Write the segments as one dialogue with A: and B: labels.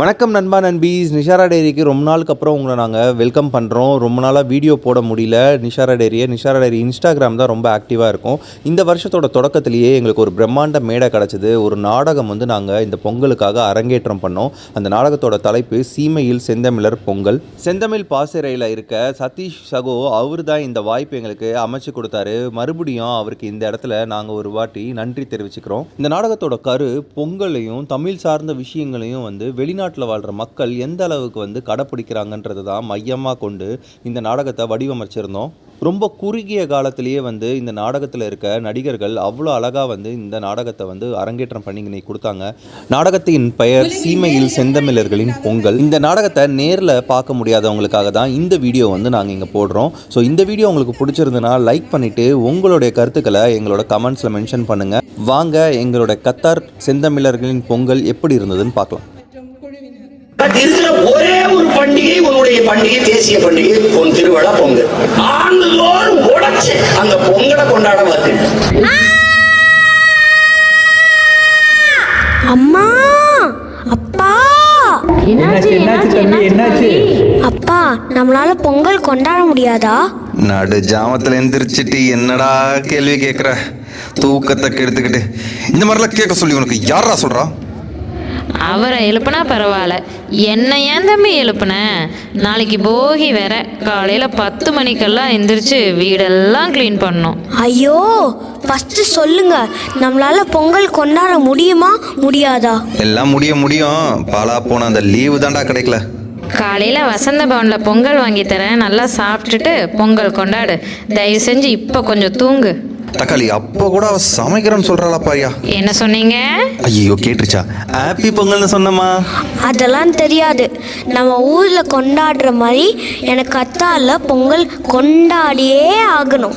A: வணக்கம் நண்பா நண்பீஸ். நிஷாரா டேரிக்கு ரொம்ப நாளுக்கு அப்புறம் உங்களை நாங்கள் வெல்கம் பண்ணுறோம் ரொம்ப நாளாக வீடியோ போட முடியல. நிஷாரா டேரியை நிஷாரா டேரி இன்ஸ்டாகிராம் தான் ரொம்ப ஆக்டிவாக இருக்கும். இந்த வருஷத்தோட தொடக்கத்திலேயே எங்களுக்கு ஒரு பிரம்மாண்ட மேடை கிடச்சிது. ஒரு நாடகம் வந்து நாங்கள் இந்த பொங்கலுக்காக அரங்கேற்றம் பண்ணோம். அந்த நாடகத்தோட தலைப்பு சீமையில் செந்தமிழர் பொங்கல். செந்தமிழ் பாசறையில் இருக்க சதீஷ் சகோ அவர் தான் இந்த வாய்ப்பு எங்களுக்கு அமைச்சு கொடுத்தாரு. மறுபடியும் அவருக்கு இந்த இடத்துல நாங்கள் ஒரு வாட்டி நன்றி தெரிவிச்சுக்கிறோம். இந்த நாடகத்தோட கரு பொங்கலையும் தமிழ் சார்ந்த விஷயங்களையும் வந்து வெளிநாட்டில் வாழ்கிற மக்கள் எந்த அளவுக்கு வந்து கடைப்பிடிக்கிறாங்கன்றது தான் மையமாக கொண்டு இந்த நாடகத்தை வடிவமைச்சிருந்தோம். ரொம்ப குறுகிய காலத்திலேயே வந்து இந்த நாடகத்தில் இருக்க நடிகர்கள் அவ்வளோ அழகாக வந்து இந்த நாடகத்தை வந்து அரங்கேற்றம் பண்ணி இன்னைக்கு கொடுத்தாங்க. நாடகத்தின் பெயர் சீமையில் செந்தமிழர்களின் பொங்கல். இந்த நாடகத்தை நேரில் பார்க்க முடியாதவங்களுக்காக தான் இந்த வீடியோ வந்து நாங்கள் இங்கே போடுறோம். ஸோ இந்த வீடியோ உங்களுக்கு பிடிச்சிருந்ததுன்னா லைக் பண்ணிவிட்டு உங்களுடைய கருத்துக்களை எங்களோட கமெண்ட்ஸில் மென்ஷன் பண்ணுங்கள் வாங்க எங்களோட கத்தார் செந்தமிழர்களின் பொங்கல் எப்படி இருந்ததுன்னு பார்க்கலாம்.
B: இருக்கிற ஒரே ஒரு பண்டிகை உன்னுடைய பண்டிகை தேசிய பண்டிகை பொன் திருவிழா பொங்கல். ஆண்டுதோறும் உடைச்சு அந்த பொங்கலை கொண்டாட வந்து
C: அம்மா அப்பா.
D: என்னாச்சு என்னாச்சு தம்பி என்னாச்சு
C: அப்பா நம்மளால பொங்கல் கொண்டாட முடியாதா?
A: நடு ஜாமத்தில் எந்திரிச்சிட்டு என்னடா கேள்வி கேட்குற தூக்கத்தை கெடுத்துக்கிட்டு. இந்த மாதிரிலாம் கேட்க சொல்லி உனக்கு யாரா சொல்கிறா
E: அவரை எழுப்புனா பரவாயில்ல. என்ன ஏன் தம்பி எழுப்புன? நாளைக்கு போகி வேற. காலையில் பத்து மணிக்கெல்லாம் எந்திரிச்சு வீடெல்லாம் க்ளீன் பண்ணணும்.
C: ஐயோ ஃபர்ஸ்ட் சொல்லுங்க. நம்மளால பொங்கல் கொண்டாட முடியுமா? முடியாதா?
A: எல்லாம் முடிய முடியும். பாலா போன அந்த லீவு தான்டா கிடைக்கல.
E: காலையில் வசந்த பவனில் பொங்கல் வாங்கி தரேன். நல்லா சாப்பிட்டுட்டு பொங்கல் கொண்டாடு. தயவு செஞ்சு இப்போ கொஞ்சம் தூங்கு.
A: தக்காளி அப்போ கூட அவ சமைக்கிறேன்னு சொல்கிறாளா பாரியா
E: என்ன சொன்னீங்க?
A: ஐயோ கேட்டுருச்சா. ஹாப்பி பொங்கல்னு சொன்னம்மா.
C: அதெல்லாம் தெரியாது. நம்ம ஊர்ல கொண்டாடுற மாதிரி எனக்கு கத்தால பொங்கல் கொண்டாடியே ஆகணும்.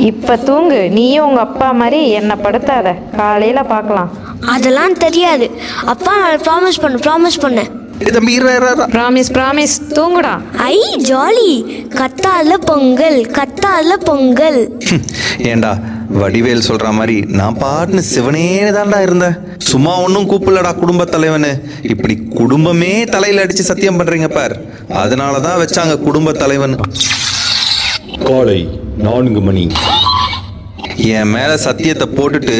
E: இப்போ தூங்கு. நீயும் உங்கள் அப்பா மாதிரி என்னை படுத்தாத. காலையில் பார்க்கலாம்
C: அதெல்லாம் தெரியாது. அப்பா நான் ப்ராமிஸ் பண்ணு ப்ராமிஸ் பண்ணு.
A: ஏய் தம்பி இரு, இரு, இரு.
E: ப்ராமிஸ் ப்ராமிஸ் தூங்குடா.
C: ஐ ஜாலி. கத்தால பொங்கல் கத்தால பொங்கல்.
A: ஏன்டா வடிவேல் சொல்ற மாதிரி நான் பாட்டுன்னு சிவனே தான்டா இருந்தேன். சும்மா ஒன்றும் கூப்பிடலடா குடும்ப தலைவனு. இப்படி குடும்பமே தலையில அடிச்சு சத்தியம் பண்றீங்க பார். அதனால தான் வச்சாங்க குடும்ப தலைவன்.
D: காலை நான்கு மணி.
A: என் மேல சத்தியத்தை போட்டுட்டு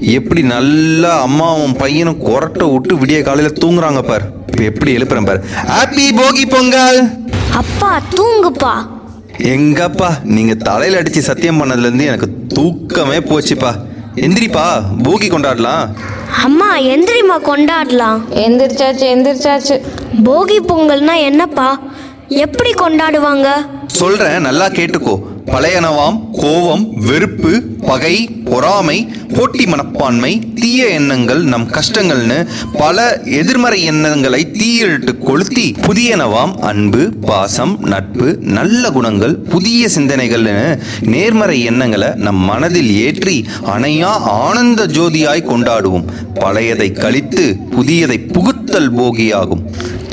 A: எப்படி நல்லா அம்மாவும் பையனும் கொரட்டை விட்டு விடிய காலையில தூங்குறாங்க பார். இப்ப எப்படி எழுப்புறேன் பார். ஹாப்பி போகி பொங்கல்.
C: அப்பா தூங்குப்பா.
A: எங்கப்பா? நீங்க தலையில அடிச்சு சத்தியம் பண்ணதுல இருந்து எனக்கு தூக்கமே போச்சுப்பா. எந்திரிப்பா போகி கொண்டாடலாம்.
C: அம்மா எந்திரிம்மா கொண்டாடலாம்.
E: எந்திரிச்சாச்சு எந்திரிச்சாச்சு.
C: போகி பொங்கல்னா என்னப்பா? எப்படி கொண்டாடுவாங்க?
A: சொல்றேன் நல்லா கேட்டுக்கோ. பழையனவாம் கோபம் வெறுப்பு பகை பொறாமை போட்டி மனப்பான்மை தீய எண்ணங்கள் நம் கஷ்டங்கள்னு பல எதிர்மறை எண்ணங்களை தீயிட்டு கொளுத்தி புதியனவாம் அன்பு பாசம் நட்பு நல்ல குணங்கள் புதிய சிந்தனைகள்னு நேர்மறை எண்ணங்களை நம் மனதில் ஏற்றி அணையா ஆனந்த ஜோதியாய் கொண்டாடுவோம். பழையதை கழித்து புதியதை புகுத்தல் போகியாகும்.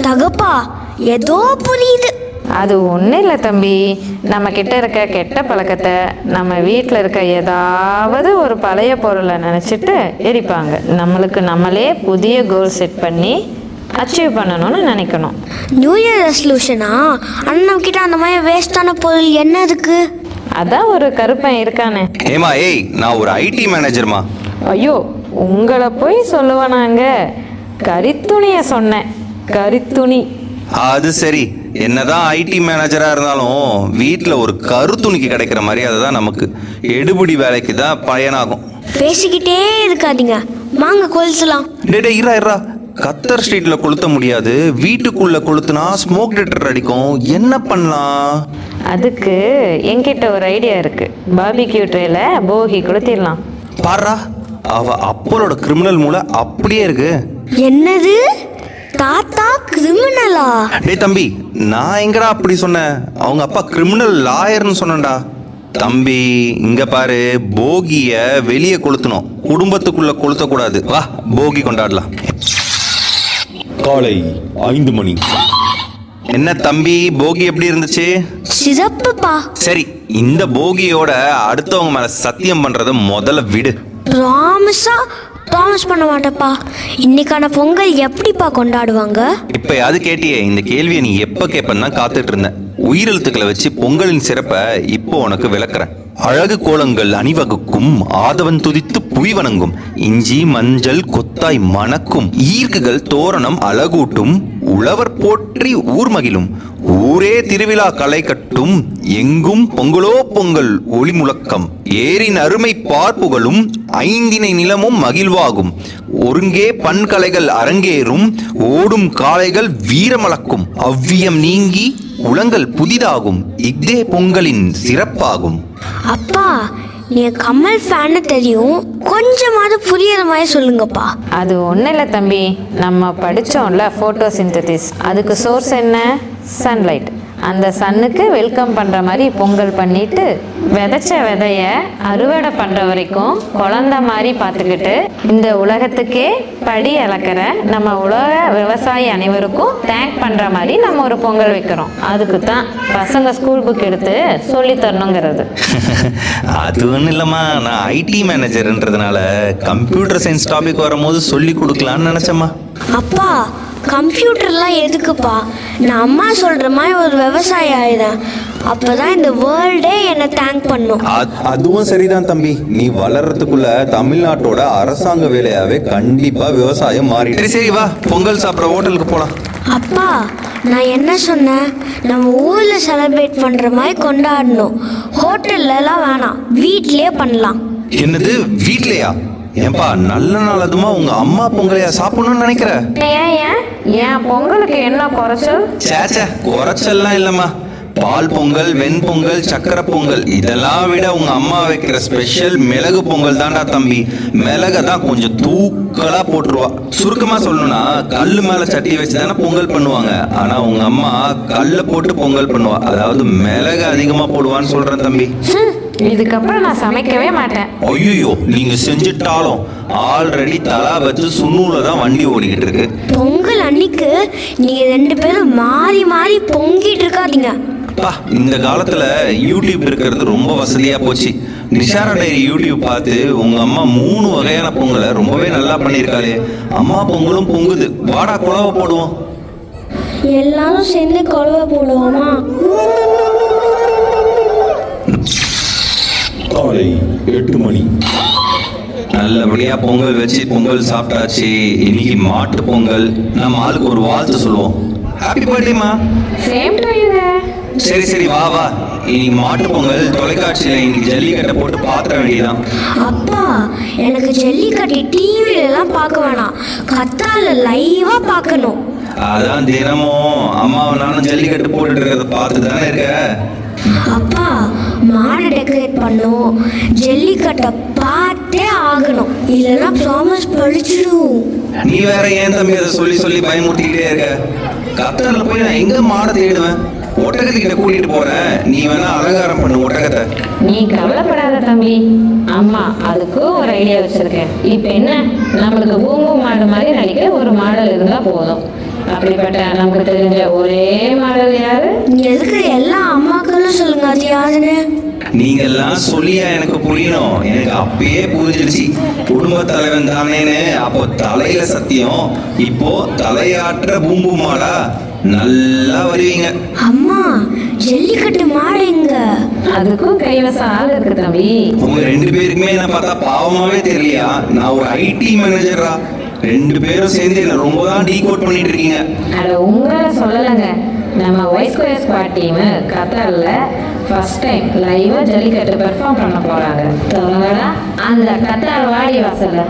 C: தகப்பா ஏதோ புரியுது.
E: அது ஒன்றும் இல்லை தம்பி. நம்ம கிட்ட இருக்க கெட்ட பழக்கத்தை நம்ம வீட்டில் இருக்க ஏதாவது ஒரு பழைய பொருளை நினச்சிட்டு எரிப்பாங்க. நம்மளுக்கு நம்மளே புதிய கோல் செட் பண்ணி அச்சீவ் பண்ணணும்னு நினைக்கணும்.
C: நியூ இயர் ரெசல்யூஷனா நம்ம கிட்ட அந்த மாதிரி வேஸ்டான பொருள் என்ன இருக்கு?
E: அதான் ஒரு கருப்பன் இருக்கானே.
A: ஏமா ஏய் நான் ஒரு ஐடி மேனேஜர்மா
E: ஐயோ உங்களை போய் சொல்லுவேனாங்க. கரித்துணியை சொன்னேன். கரித்துணி.
A: அது சரி. என்னதான் ஐடி மேனேஜரா இருந்தாலும் வீட்டில் ஒரு கருத்துணிக்கு கிடைக்கிற மரியாதை தான் நமக்கு. எடுபிடி வேலைக்கு தான் பயனாகும்.
C: பேசிக்கிட்டே இருக்காதீங்க. வாங்க கொலுசலாம்.
A: டே டே இரா இரா கத்தர் ஸ்ட்ரீட்ல கொளுத்த முடியாது. வீட்டுக்குள்ள கொளுத்துனா ஸ்மோக் டிடெக்டர் அடிக்கும். என்ன பண்ணலாம்?
E: அதுக்கு என்கிட்ட ஒரு ஐடியா இருக்கு. பாபிக்யூ ட்ரேல போகி கொடுத்திடலாம்
A: பாரா அவ அப்பலோட கிரிமினல் மூளை அப்படியே இருக்கு.
C: என்னது? தாத்தா கிரிமினலா?
A: டேய் தம்பி நான் எங்கடா அப்படி சொன்னேன் அவங்க அப்பா கிரிமினல் லாயர்னு சொன்னேன்டா. தம்பி இங்க பாரு போகிய வெளியே கொளுத்தணும். குடும்பத்துக்குள்ள கொளுத்தக்கூடாது. வா போகி கொண்டாடலாம்.
D: காலை ஐந்து மணி.
A: என்ன தம்பி போகி எப்படி இருந்துச்சு?
C: சிறப்புப்பா.
A: சரி இந்த போகியோட அடுத்தவங்க மேல சத்தியம் பண்றத முதல்ல விடு.
C: ப்ராமிஸா ப்ராமிஸ் பண்ண மாட்டேப்பா இன்னைக்கான பொங்கல் எப்படிப்பா கொண்டாடுவாங்க?
A: இப்பயாவது கேட்டியே இந்த கேள்வியை நீ எப்ப கேட்பன்னு தான் காத்துட்டு இருந்தேன் உயிரெழுத்துக்களை வச்சு பொங்கலின் சிறப்பை இப்போ உனக்கு விளக்குறேன். அழகு கோலங்கள் அணிவகுக்கும் ஆதவன் துதித்து புவி வணங்கும் இஞ்சி மஞ்சள் கொத்தாய் மணக்கும் ஈர்க்குகள் தோரணம் அழகூட்டும் உழவர் போற்றி ஊர் மகிழும் ஊரே திருவிழா களை கட்டும் எங்கும் பொங்கலோ பொங்கல் ஒளி முழக்கம் ஏரின் அருமை பார்ப்புகளும் ஐந்தினை நிலமும் மகிழ்வாகும் ஒருங்கே பண்கலைகள் அரங்கேறும் ஓடும் காளைகள் வீரமளக்கும் அவ்வியம் நீங்கி உளங்கள் புதிதாகும். இஃதே பொங்கலின் சிறப்பாகும்.
C: அப்பா நீங்க கமல் ஃபேன்னு தெரியும். கொஞ்சமாவது புரியுற மாதிரி சொல்லுங்கப்பா.
E: அது ஒன்றும் இல்லை தம்பி. நம்ம படித்தோம்ல ஃபோட்டோ சிந்தசிஸ் அதுக்கு சோர்ஸ் என்ன? சன்லைட் அந்த சன்னுக்கு வெல்கம் பண்ணுற மாதிரி பொங்கல் பண்ணிட்டு விதைச்ச விதைய அறுவடை பண்ணுற வரைக்கும் குழந்த மாதிரி பார்த்துக்கிட்டு இந்த உலகத்துக்கே படி அளக்கிற நம்ம உலக விவசாயி அனைவருக்கும் தேங்க் பண்ணுற மாதிரி நம்ம ஒரு பொங்கல் வைக்கிறோம். அதுக்கு தான் பசங்க ஸ்கூல் புக் எடுத்து சொல்லி தரணுங்கிறது.
A: அது ஒன்றும் இல்லைம்மா நான் ஐடி மேனேஜர்ன்றதுனால கம்ப்யூட்டர் சயின்ஸ் டாபிக் வரும்போது சொல்லி கொடுக்கலான்னு நினச்சேம்மா.
C: அப்பா கம்ப்யூட்டர்லாம் எதுக்குப்பா? நான் அம்மா சொல்ற மாதிரி ஒரு விவசாயி ஆயிடுறேன். அப்பதான் இந்த வேர்ல்டே என்னை தேங்க் பண்ணும்.
A: அத்- அதுவும் சரிதான் தம்பி. நீ வளர்றதுக்குள்ள தமிழ்நாட்டோட அரசாங்க வேலையாவே கண்டிப்பா விவசாயம் மாறி சரி சரி வா. பொங்கல் சாப்பிட்ற ஹோட்டலுக்கு போலாம்.
C: அப்பா நான் என்ன சொன்னேன்? நம்ம ஊர்ல செலிப்ரேட் பண்ற மாதிரி கொண்டாடணும். ஹோட்டல்லலாம் வேணாம். வீட்லயே பண்ணலாம்.
A: என்னது? வீட்லயா? ஏன்பா நல்ல நாள் அதுமா? உங்க அம்மா பொங்கலையா சாப்பிடணும்னு நினைக்கிற?
E: ஏன் ஏன்? ஏன் பொங்கலுக்கு என்ன குறைச்சல்?
A: சேச்சே குறைச்சல்லாம் இல்லம்மா. பால் பொங்கல் வெண்பொங்கல் சக்கரை பொங்கல் இதெல்லாம் விட உங்க அம்மா வைக்கிற ஸ்பெஷல் மிளகு பொங்கல் தான்டா தம்பி. மிளக தான் கொஞ்சம் தூக்கலா போட்டுருவா. சுருக்கமா சொல்லணும்னா கல்லு மேல சட்டி வச்சு தானே பொங்கல் பண்ணுவாங்க. ஆனா உங்க அம்மா கல்ல போட்டு பொங்கல் பண்ணுவா. அதாவது மிளகு அதிகமா போடுவான்னு சொல்றேன் தம்பி.
E: இதுக்கப்புறம் நான் சமைக்கவே மாட்டேன்.
A: ஐயோ நீங்க செஞ்சுட்டாலும் ஆல்ரெடி தலா வச்சு சுண்ணூல தான் வண்டி ஓடிக்கிட்டு இருக்கு.
C: பொங்கல் அன்னைக்கு நீங்க ரெண்டு பேரும் மாறி மாறி பொங்கிட்டு இருக்காதீங்க.
A: பா இந்த காலத்துல யூடியூப் இருக்கிறது ரொம்ப வசதியா போச்சு. நிஷாரா டைரி யூடியூப் பார்த்து உங்க அம்மா மூணு வகையான பொங்கலை ரொம்பவே நல்லா பண்ணியிருக்காளே. அம்மா பொங்கலும் பொங்குது. வாடா குழவை போடுவோம்.
C: எல்லாரும் சேர்ந்து கொலவை போடுவோமா?
D: காலை எட்டு மணி.
A: நல்லபடியா பொங்கல் வச்சு பொங்கல் சாப்பிட்டாச்சு. இன்னைக்கு மாட்டு பொங்கல். நம்ம ஆளுக்கு ஒரு வாழ்த்து சொல்லுவோம். ஹாப்பி பர்த்டேமா
E: சேம் டு
A: சரி சரி வா வா. இன்னைக்கு மாட்டு பொங்கல் தொலைக்காட்சியில இன்னைக்கு ஜல்லிக்கட்டை போட்டு பாத்திர வேண்டியதான்
C: அப்பா எனக்கு ஜல்லிக்கட்டு டிவில எல்லாம் பார்க்க வேணாம். கத்தால லைவா பார்க்கணும்.
A: அதான் தினமும். அம்மாவை நானும் ஜல்லிக்கட்டு போட்டுட்டு இருக்கிறத பார்த்து தானே இருக்க?
C: அப்பா மாடு டெக்கரேட் பண்ணும். ஜல்லிக்கட்டை பார்த்தே ஆகணும். இல்லைன்னா ப்ராமிஸ் பழிச்சிடும்.
A: நீ வேற ஏன் தம்பி அதை சொல்லி சொல்லி பயமுறுத்திக்கிட்டே இருக்க? கத்தாரில் போய் நான் எங்க மாடை தேடுவேன்? ஒட்டகத்துக்கிட்ட கூட்டிட்டு போறேன். நீ வேணா அலங்காரம் பண்ணு ஒட்டகத்தை.
E: நீ கவலைப்படாத தம்பி. அம்மா அதுக்கும் ஒரு ஐடியா வச்சிருக்கேன். இப்போ என்ன? நம்மளுக்கு பூம்பு மாடு மாதிரி நடிக்க ஒரு மாடல் இருந்தா போதும். அப்படிப்பட்ட நமக்கு தெரிஞ்ச ஒரே மாடல் யாரு?
C: இங்க இருக்கிற எல்லா அம்மாக்களும் சொல்லுங்க அது யாருன்னு?
A: நீங்கெல்லாம் சொல்லியா எனக்கு புரியணும். எனக்கு அப்பயே புரிஞ்சிடுச்சு. குடும்ப தலைவன் தானேன்னு. அப்போ தலையில சத்தியம். இப்போ தலையாற்ற பூம்பு மாடா நல்லா வருவீங்க.
C: அம்மா ஜல்லிக்கட்டு மாடு எங்க?
E: அதுக்கும் கைவசம் ஆள் இருக்கு தம்பி.
A: உங்க ரெண்டு பேருக்குமே என்ன பார்த்தா பாவமாவே தெரியலையா? நான் ஒரு ஐடி மேனேஜரா ரெண்டு பேரும் சேர்ந்து என்ன ரொம்ப தான் டீகோட் பண்ணிட்டு இருக்கீங்க.
E: அட உங்களை சொல்லலைங்க. நம்ம ஒய்ஸ் ஸ்குவாட் டீம் கத்தரில் ஃபர்ஸ்ட் டைம் லைவாக ஜல்லிக்கட்டு பெர்ஃபார்ம் பண்ண போகிறாங்க தொடங்கடா அந்த கத்தார் வாடி வாசலில்.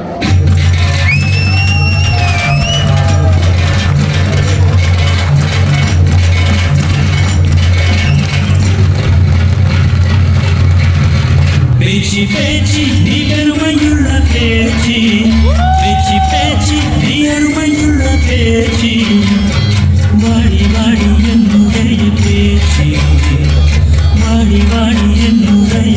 F: பேச்சு பேச்சு நீ பெருமையுள்ள பேச்சு. பேச்சு பேச்சு நீ அருமையுள்ள பேச்சு. வாடி வாடி என்னுடைய பேச்சு வாடி வாடி என்னுடைய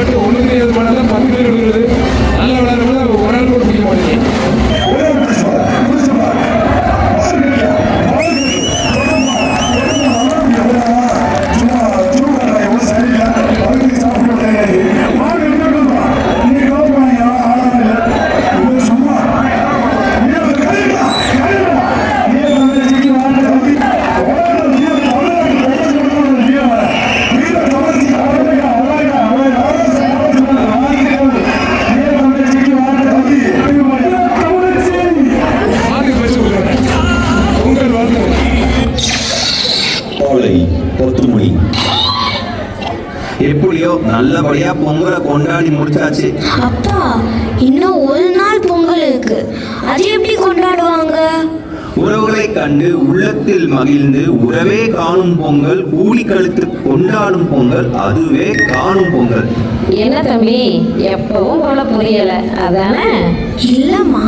G: ஒரு ஆள் மட்டும் ஒண்ணு
A: நல்லபடியா பொங்கலை கொண்டாடி முடிச்சாச்சு?
C: அப்பா இன்னும் ஒரு நாள் பொங்கல் இருக்கு. அது எப்படி கொண்டாடுவாங்க?
A: உறவுகளை கண்டு உள்ளத்தில் மகிழ்ந்து உறவே காணும் பொங்கல் கூலி கழுத்து கொண்டாடும் பொங்கல் அதுவே காணும் பொங்கல்.
E: என்ன தம்பி எப்பவும் போல புரியல. அதானே?
C: இல்லைம்மா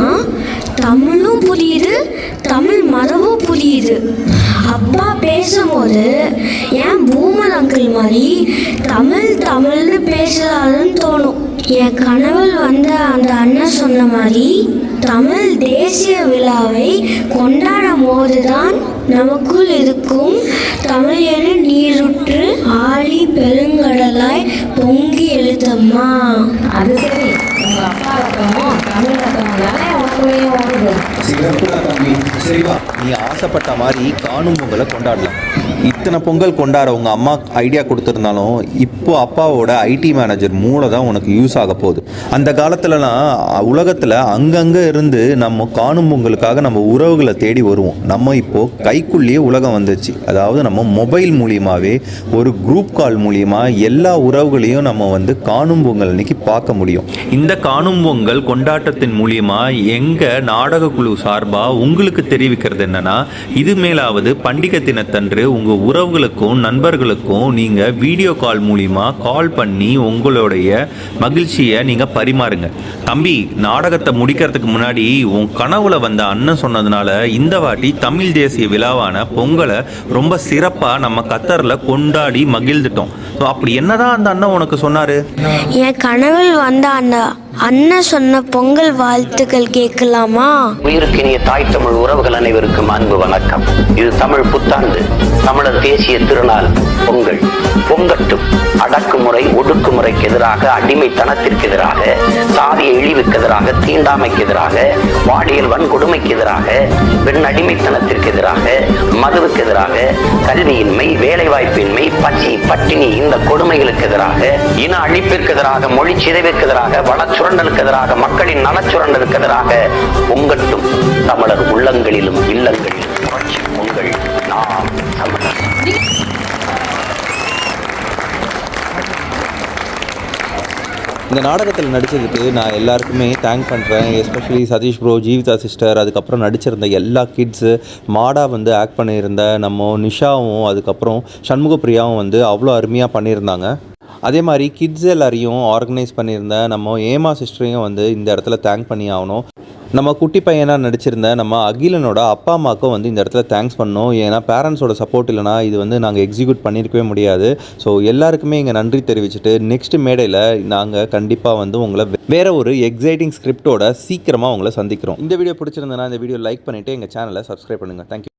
C: தமிழும் புரியுது தமிழ் மரபும் புரியுது. அப்பா பேசும்போது ஏன் பூமன் அங்கிள் மாதிரி தமிழ் தமிழ்னு பேசுறாருன்னு தோணும். என் கனவில் வந்த அந்த அண்ணன் சொன்ன மாதிரி தமிழ் தேசிய விழாவை கொண்டாடும் போதுதான் நமக்குள் இருக்கும் தமிழ் என நீருற்று ஆழி பெருங்கடலாய் பொங்கி எழுதம்மா
E: அது சரி. உங்க அப்பா ரத்தமும் தமிழ் ரத்தமும் தானே உனக்குள்ளேயும் ஓடுது?
A: சரிவா? நீ ஆசைப்பட்ட மாதிரி காணும் பொங்கலை கொண்டாடலாம். இத்தனை பொங்கல் கொண்டாட உங்கள் அம்மா ஐடியா கொடுத்துருந்தாலும் இப்போ அப்பாவோட ஐடி மேனேஜர் மூளை தான் உனக்கு யூஸ் ஆக போகுது. அந்த காலத்துலலாம் உலகத்தில் அங்கங்கே இருந்து நம்ம காணும் பொங்கலுக்காக நம்ம உறவுகளை தேடி வருவோம். நம்ம இப்போது கைக்குள்ளேயே உலகம் வந்துச்சு அதாவது நம்ம மொபைல் மூலியமாகவே ஒரு குரூப் கால் மூலியமாக எல்லா உறவுகளையும் நம்ம வந்து காணும் பொங்கல் அன்னைக்கு பார்க்க முடியும். இந்த காணும் பொங்கல் கொண்டாட்டத்தின் மூலியமாக எங்கள் நாடக குழு சார்பாக உங்களுக்கு தெரிவிக்கிறது என்னென்னா இது மேலாவது பண்டிகை தினத்தன்று உங்கள் உறவுகளுக்கும் நண்பர்களுக்கும் நீங்கள் வீடியோ கால் மூலிமா கால் பண்ணி உங்களுடைய மகிழ்ச்சியை நீங்கள் பரிமாறுங்க. தம்பி நாடகத்தை முடிக்கிறதுக்கு முன்னாடி உன் கனவுல வந்த அண்ணன் சொன்னதுனால இந்த வாட்டி தமிழ் தேசிய விழாவான பொங்கலை ரொம்ப சிறப்பாக நம்ம கத்தரில் கொண்டாடி மகிழ்ந்துட்டோம். ஸோ அப்படி என்னதான் அந்த அண்ணன் உனக்கு சொன்னாரு?
C: என் கனவில் வந்த அந்த அண்ணன் சொன்ன பொங்கல் வாழ்த்துக்கள் கேட்கலாமா?
B: உயிருக்கினிய தாய் தமிழ் உறவுகள் அனைவருக்கும் அன்பு வணக்கம். இது தமிழ் புத்தாண்டு. தமிழர் தேசிய திருநாள் பொங்கல். பொங்கட்டும் அடக்குமுறை ஒடுக்குமுறைக்கு எதிராக அடிமைத்தனத்திற்கு எதிராக சாதிய இழிவுக்கு எதிராக தீண்டாமைக்கு எதிராக பாலியல் வன்கொடுமைக்கு எதிராக பெண் அடிமைத்தனத்திற்கு எதிராக மதுவுக்கு எதிராக கல்வியின்மை வேலைவாய்ப்பின்மை பசி பட்டினி இந்த கொடுமைகளுக்கு எதிராக இன அழிப்பிற்கு எதிராக மொழி சிதைவுக்கு எதிராக சுரண்டலுக்கு எதிராக மக்களின் நலச்சுரண்டலுக்கு எதிராக உங்கட்டும் தமிழர் உள்ளங்களிலும் இல்லங்களிலும் புரட்சி நாம் தமிழர்.
A: இந்த நாடகத்தில் நடித்ததுக்கு நான் எல்லாருக்குமே தேங்க் பண்ணுறேன் especially Satish bro Jeevitha sister அதுக்கப்புறம் நடிச்சிருந்த எல்லா கிட்ஸு மாடா வந்து ஆக்ட் பண்ணியிருந்த நம்ம நிஷாவும் அதுக்கப்புறம் சண்முகப்பிரியாவும் வந்து அவ்வளோ அருமையாக பண்ணியிருந்தாங்க. அதே மாதிரி கிட்ஸ் எல்லாரையும் ஆர்கனைஸ் பண்ணியிருந்த நம்ம ஏமா சிஸ்டரையும் வந்து இந்த இடத்துல தேங்க் பண்ணி ஆகணும். நம்ம குட்டி பையனாக நடிச்சிருந்த நம்ம அகிலனோட அப்பா அம்மாவுக்கும் வந்து இந்த இடத்துல தேங்க்ஸ் பண்ணோம் ஏன்னா பேரண்ட்ஸோட சப்போர்ட் இல்லைனா இது வந்து நாங்கள் எக்ஸிக்யூட் பண்ணியிருக்கவே முடியாது. ஸோ எல்லாருக்குமே இங்கே நன்றி தெரிவிச்சுட்டு நெக்ஸ்ட் மேடையில் நாங்கள் கண்டிப்பாக வந்து உங்களை வேற ஒரு எக்ஸைட்டிங் ஸ்கிரிப்டோட சீக்கிரமாக உங்களை சந்திக்கிறோம். இந்த வீடியோ பிடிச்சிருந்தனா இந்த வீடியோ லைக் பண்ணிவிட்டு எங்கள் சேனலை சப்ஸ்கிரைப் பண்ணுங்கள் தேங்க்யூ